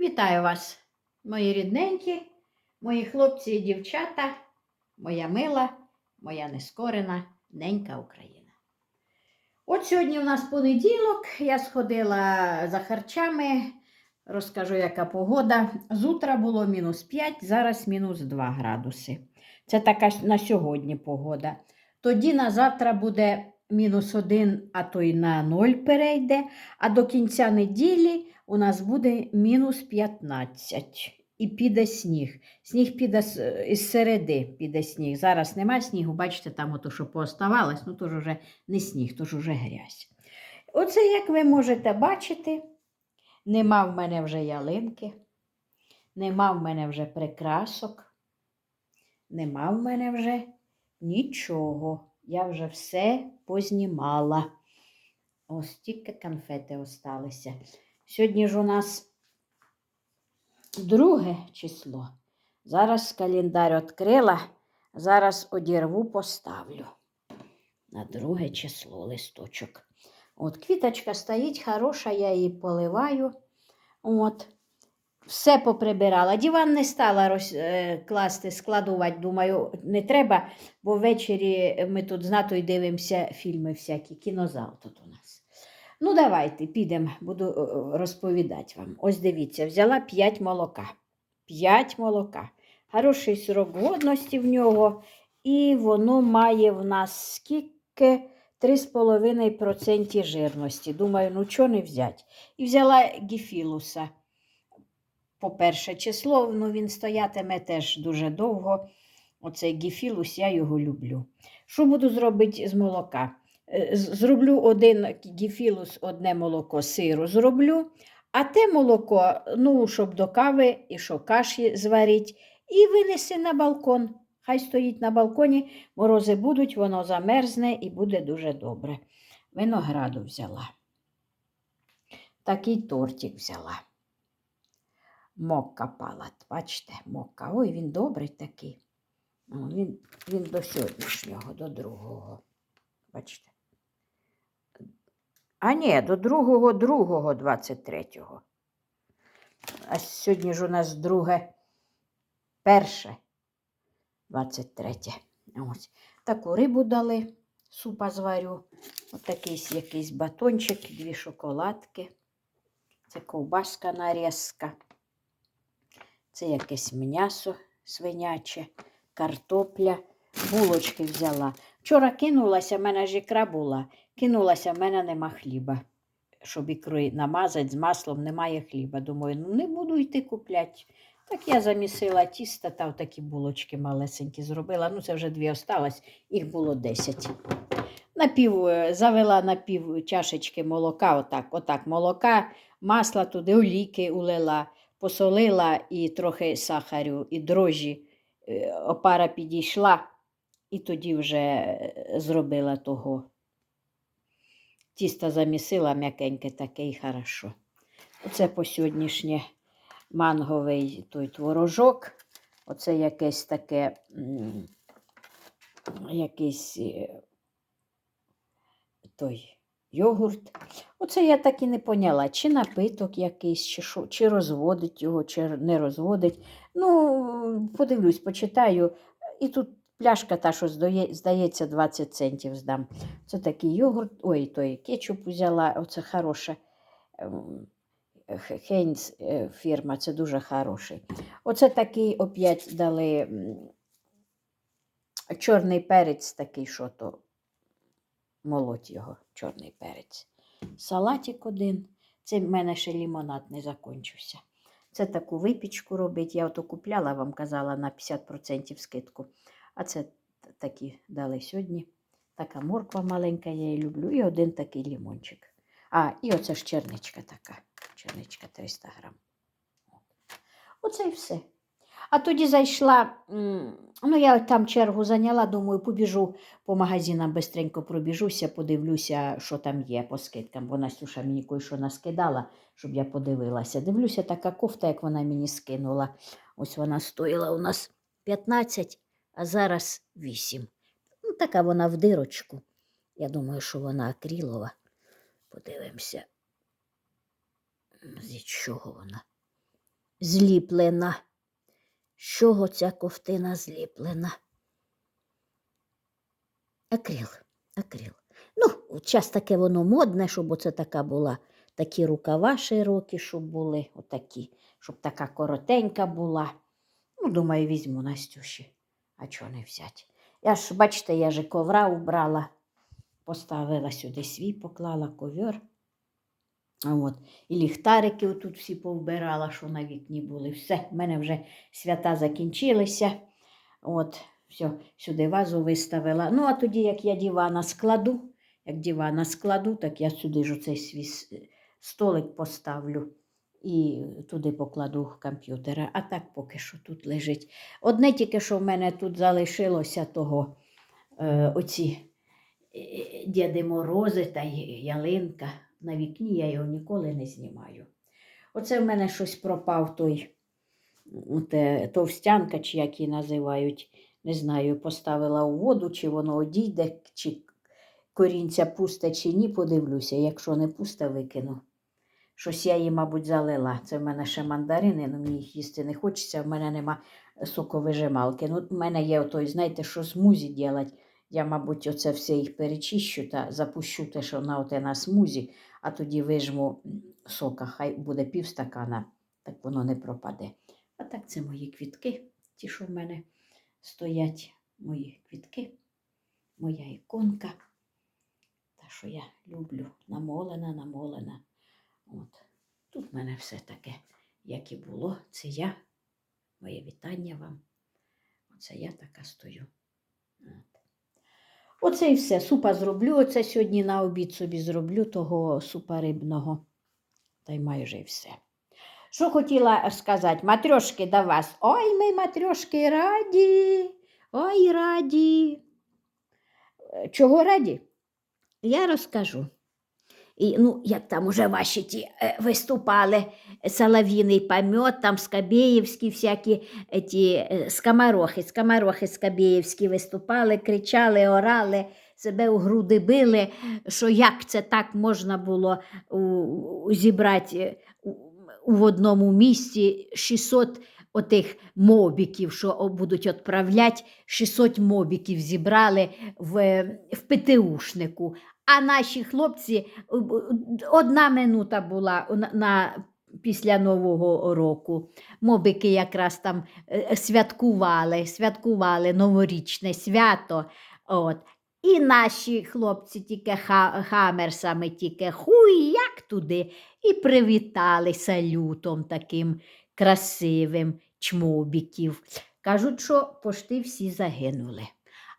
Вітаю вас, мої рідненькі, мої хлопці і дівчата, моя мила, моя нескорена ненька Україна. От сьогодні у нас понеділок, я сходила за харчами, розкажу, яка погода. З утра було мінус 5, зараз мінус 2 градуси. Це така на сьогодні погода. Тоді на завтра буде мінус 1, а то й на 0 перейде, а до кінця неділі у нас буде мінус 15 і піде сніг. Сніг піде із середи, піде сніг. Зараз немає снігу, бачите, там ото, що пооставалось, ну то ж уже не сніг, то ж уже грязь. Оце, як ви можете бачити, нема в мене вже ялинки, нема в мене вже прикрасок, нема в мене вже нічого. Я вже все познімала. Ось тільки конфети осталися. Сьогодні ж у нас друге число. Зараз календар відкрила, зараз одірву, поставлю. На друге число листочок. От квіточка стоїть хороша, я її поливаю. От. Все поприбирала. Диван не стала роз, е, класти, складувати. Думаю, не треба, бо ввечері ми тут з Натою дивимося фільми всякі, кінозал тут у нас. Ну, давайте підемо, буду е, розповідати вам. Ось дивіться, взяла 5 молока. 5 молока. Хороший срок годності в нього, і воно має в нас скільки 3,5% жирності. Думаю, ну чого не взяти? І взяла гіфілуса. По перше число, ну він стоятиме теж дуже довго. Оцей гіфілус, я його люблю. Що буду зробити з молока? Е, Зроблю один гіфілус, одне молоко сиру зроблю, а те молоко, ну, щоб до кави і що каші зварить, і винеси на балкон. Хай стоїть на балконі, морози будуть, воно замерзне і буде дуже добре. Винограду взяла. Такий тортик взяла. Мокка палат, бачите, мокка. Ой, він добрий такий. Він, він до сьогоднішнього, до другого. Бачите. А ні, до другого, другого, 23-го. А сьогодні ж у нас друге, перше, 23. Ось. Таку рибу дали, супа зварю. Отакий якийсь батончик, дві шоколадки. Це ковбаска нарізка. Це якесь м'ясо свиняче, картопля, булочки взяла. Вчора кинулася, в мене ж була. Кинулася, в мене нема хліба. Щоб ікри намазати з маслом, немає хліба. Думаю, ну не буду йти купляти. Так я замісила тісто та такі булочки малесенькі зробила. Ну, це вже дві осталось, їх було 10. Напів, е, завела на пів чашечки молока, отак, отак, молока, масла туди, олійки улила, посолила і трохи сахарю, і дрожжі. Е, Опара підійшла, і тоді вже е, зробила того. Тісто замісила м'якеньке таке і хорошо. Оце по сьогоднішнє манговий той творожок. Оце якесь таке якийсь е, той йогурт. Оце я так і не поняла, чи напиток якийсь, чи, що, чи розводить його, чи не розводить. Ну, подивлюсь, почитаю. І тут пляшка та, що здається, 20 центів здам. Це такий йогурт, ой, той кетчуп взяла, оце хороше. ем, Хейнс е, фірма, це дуже хороший. Оце такий опять дали чорний перець, такий, що то молоть його, чорний перець. Салатик один. Це в мене ще лімонад не закінчився. Це таку випічку робить. Я ото купляла, вам казала, на 50% скидку. А це такі дали сьогодні. Така морква маленька, я її люблю. І один такий лімончик. А, і оце ж черничка така. Черничка 300 грам. Оце і все. А тоді зайшла, ну я там чергу зайняла, думаю, побіжу по магазинам, бистренько пробіжуся, подивлюся, що там є по скидкам, бо Настюша мені кое-що наскидала, щоб я подивилася. Дивлюся, така кофта, як вона мені скинула. Ось вона стоїла у нас 15, а зараз 8. Ну, така вона в дирочку. Я думаю, що вона акрилова. Подивимося, з чого вона. зліплена. З чого ця ковтина зліплена? Акрил, акрил. Ну, час таке воно модне, щоб оце така була. Такі рукава широкі, щоб були, отакі, щоб така коротенька була. Ну, думаю, візьму Настюші. А чого не взяти? Я ж, бачите, я же ковра убрала, поставила сюди свій, поклала ковер. От. І ліхтарики тут всі повбирала, що на вікні були. Все, в мене вже свята закінчилися. От, все, сюди вазу виставила. Ну, а тоді, як я дивана складу, як дивана складу, так я сюди ж оцей свій столик поставлю і туди покладу комп'ютера. А так поки що тут лежить. Одне тільки, що в мене тут залишилося того, е, оці е, Діди Морози та ялинка. На вікні я його ніколи не знімаю. Оце в мене щось пропав той те, товстянка, чи як її називають. Не знаю, поставила у воду, чи воно одійде, чи корінця пусте, чи ні, подивлюся. Якщо не пусте, викину. Щось я її, мабуть, залила. Це в мене ще мандарини, ну мені їх їсти не хочеться, в мене нема соковижималки. Ну, в мене є отой, знаєте, що смузі ділять. Я, мабуть, оце все їх перечищу та запущу те, що на оте на смузі, а тоді вижму сока, хай буде півстакана, так воно не пропаде. А так це мої квітки, ті, що в мене стоять, мої квітки, моя іконка. Та, що я люблю, намолена, намолена. От. Тут в мене все таке, як і було. Це я. Моє вітання вам. Оце я така стою. От. Оце і все. Супа зроблю. Оце сьогодні на обід собі зроблю того супа рибного. Та й майже і все. Що хотіла сказати, матрьошки до вас. Ой, ми матрьошки раді. Ой, раді. Е, Чого раді? Я розкажу. І, ну, як там уже ваші ті е, виступали, Солов'їний помет, там Скабєєвські всякі е, ті е, скамарохи, скамарохи Скабєєвські виступали, кричали, орали, себе у груди били, що як це так можна було у, у- зібрати е, у, у одному місці 600 отих мобіків, що будуть відправляти, 600 мобіків зібрали в, в ПТУшнику. А наші хлопці е, одна минута була на, після Нового року. Мобики якраз там е, святкували, святкували новорічне свято. От. І наші хлопці тільки хамерсами, тільки хуй як туди, і привітали салютом таким красивим чмобіків. Кажуть, що пошти всі загинули.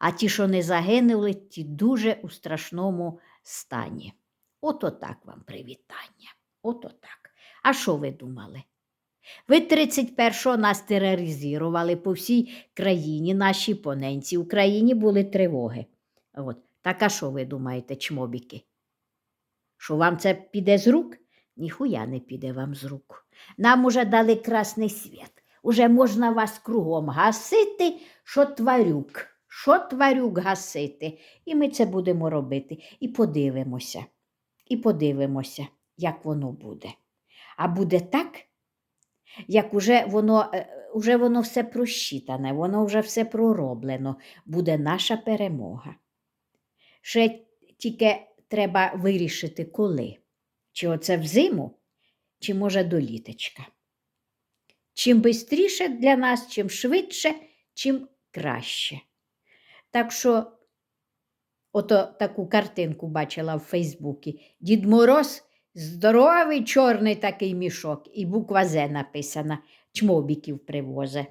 А ті, що не загинули, ті дуже у страшному стані. Ото так вам привітання. Ото так. А що ви думали? Ви 31-го нас тероризували по всій країні, наші поненці. В країні були тривоги. От. Так а що ви думаєте, чмобіки? Що вам це піде з рук? Ніхуя не піде вам з рук. Нам уже дали красний світ. Уже можна вас кругом гасити, що тварюк, що тварюк гасити. І ми це будемо робити. І подивимося. І подивимося, як воно буде. А буде так, як уже воно, е, уже воно все просчитане, воно вже все пророблено, буде наша перемога. Ще тільки треба вирішити, коли. Чи оце взиму, чи може до літочка. Чим швидше для нас, чим швидше, чим краще. Так що, ото таку картинку бачила в Фейсбуці. Дід Мороз здоровий чорний такий мішок, і буква З написана. Чмобіків привозе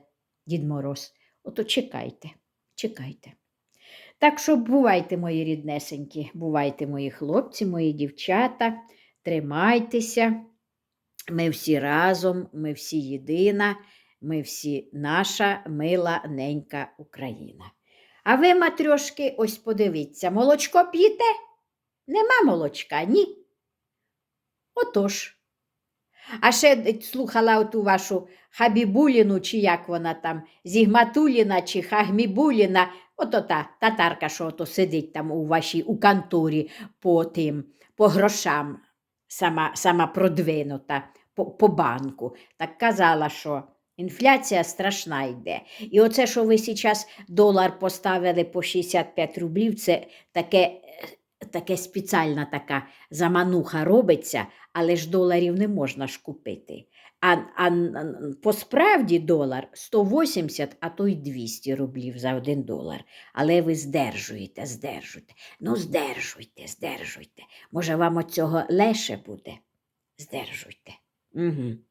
Дід Мороз. Ото чекайте, чекайте. Так що бувайте, мої ріднесенькі, бувайте, мої хлопці, мої дівчата, тримайтеся. Ми всі разом, ми всі єдина, ми всі наша мила ненька Україна. А ви, матрьошки, ось подивіться, молочко п'єте? Нема молочка, ні. Отож. А ще слухала оту вашу Хабібуліну, чи як вона там, Зігматуліна чи Хагмібуліна, ото та татарка, що ото сидить там у вашій у конторі по тим, по грошам, сама, сама продвинута по, по банку. Так казала, що інфляція страшна йде. І оце, що ви зараз долар поставили по 65 рублів, це таке, таке спеціальна така замануха робиться, але ж доларів не можна ж купити. А, а по справді долар 180, а то й 200 рублів за один долар. Але ви здержуєте, здержуєте. Ну, здержуйте, здержуйте. Може, вам от цього леше буде? Здержуйте. Угу.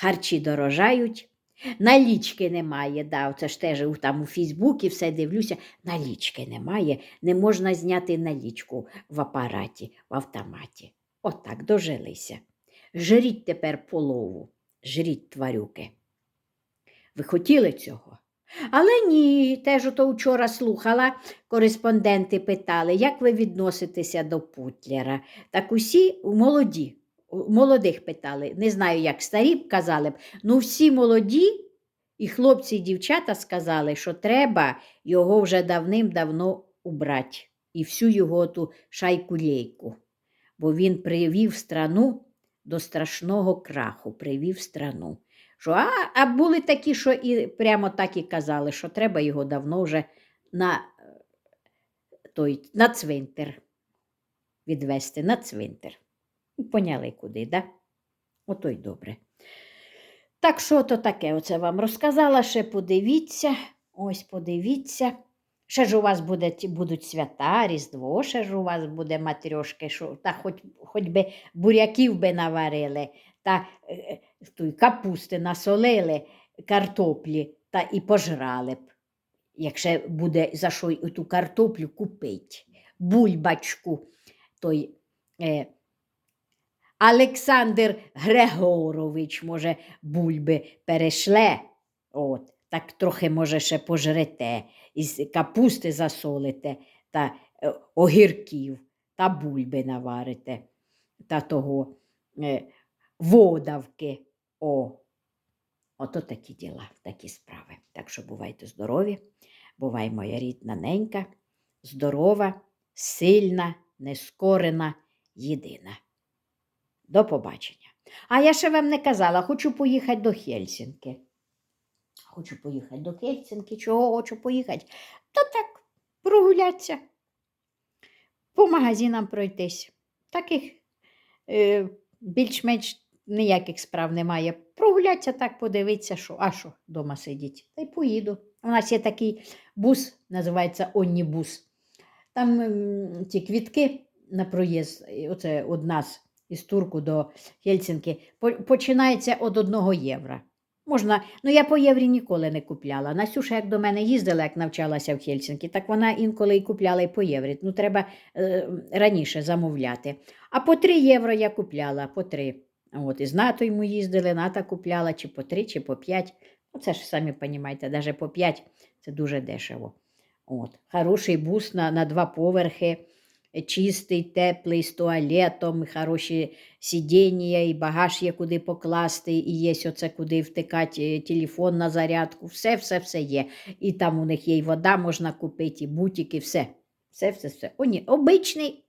Харчі дорожають. Налічки немає, да, це ж теж там у Фейсбуці все дивлюся, налічки немає, не можна зняти налічку в апараті, в автоматі. Отак дожилися. Жріть тепер полову, жріть тварюки. Ви хотіли цього? Але ні, теж ото вчора слухала, кореспонденти питали, як ви відноситеся до Путлера. Так усі молоді, молодих питали. Не знаю, як старі б казали б, ну всі молоді, і хлопці, і дівчата сказали, що треба його вже давним-давно убрати. І всю його ту шайку-лейку. Бо він привів страну до страшного краху, привів страну. Що, а, а були такі, що і прямо так і казали, що треба його давно вже на, е, той, на цвинтар відвести, на цвинтар. Ну, Поняли куди, да? Ото й добре. Так що то таке, оце вам розказала, ще подивіться, ось подивіться. Ще ж у вас буде, будуть свята, Різдво, ще ж у вас буде матрьошки, що, та хоч, хоч би буряків би наварили, та е, е, той, капусти насолили, картоплі та і пожрали б. Якщо буде за що ту картоплю купить, бульбачку, той е, Олександр Григорович, може, бульби перешле, от, так трохи, може, ще пожрете, із капусти засолите, та е, огірків, та бульби наварите, та того е, водавки. О, ото такі діла, такі справи. Так що бувайте здорові, бувай моя рідна ненька, здорова, сильна, нескорена, єдина. До побачення. А я ще вам не казала, хочу поїхати до Хельсінки. Хочу поїхати до Хельсінки. Чого хочу поїхати? Та так, прогулятися, по магазинам пройтись. Таких е, більш-менш ніяких справ немає. Прогулятися так, подивитися, що, а що вдома сидіть. Та й поїду. У нас є такий бус, називається Оннібус. Там ем, ті квітки на проїзд, оце од нас із Турку до Хельсінки, по- починається від 1 євро. Можна, ну я по єврі ніколи не купляла. Насюша, як до мене їздила, як навчалася в Хельсінкі, так вона інколи і купляла і по єврі. Ну, треба е, раніше замовляти. А по 3 євро я купляла, по 3. От, і з НАТО йому їздили, НАТО купляла чи по 3, чи по 5. Ну, це ж самі розумієте, навіть по 5 це дуже дешево. От. Хороший бус на, на два поверхи, чистий, теплий, з туалетом, хороші сидіння, і багаж є куди покласти, і є оце куди втикати е, телефон на зарядку. Все, все, все є. І там у них є і вода можна купити, і бутики, все. Все, все, все. О, ні, обичний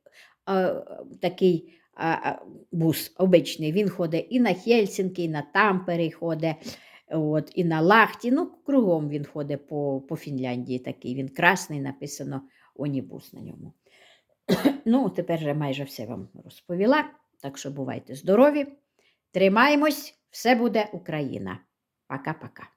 а, такий а, бус, обичний. Він ходить і на Хельсінки, і на Тампери ходить. От, і на Лахті, ну, кругом він ходить по, по Фінляндії такий. Він красний, написано Онібус на ньому. ну, тепер вже майже все вам розповіла. Так що бувайте здорові, тримаємось, все буде Україна. Пока-пока.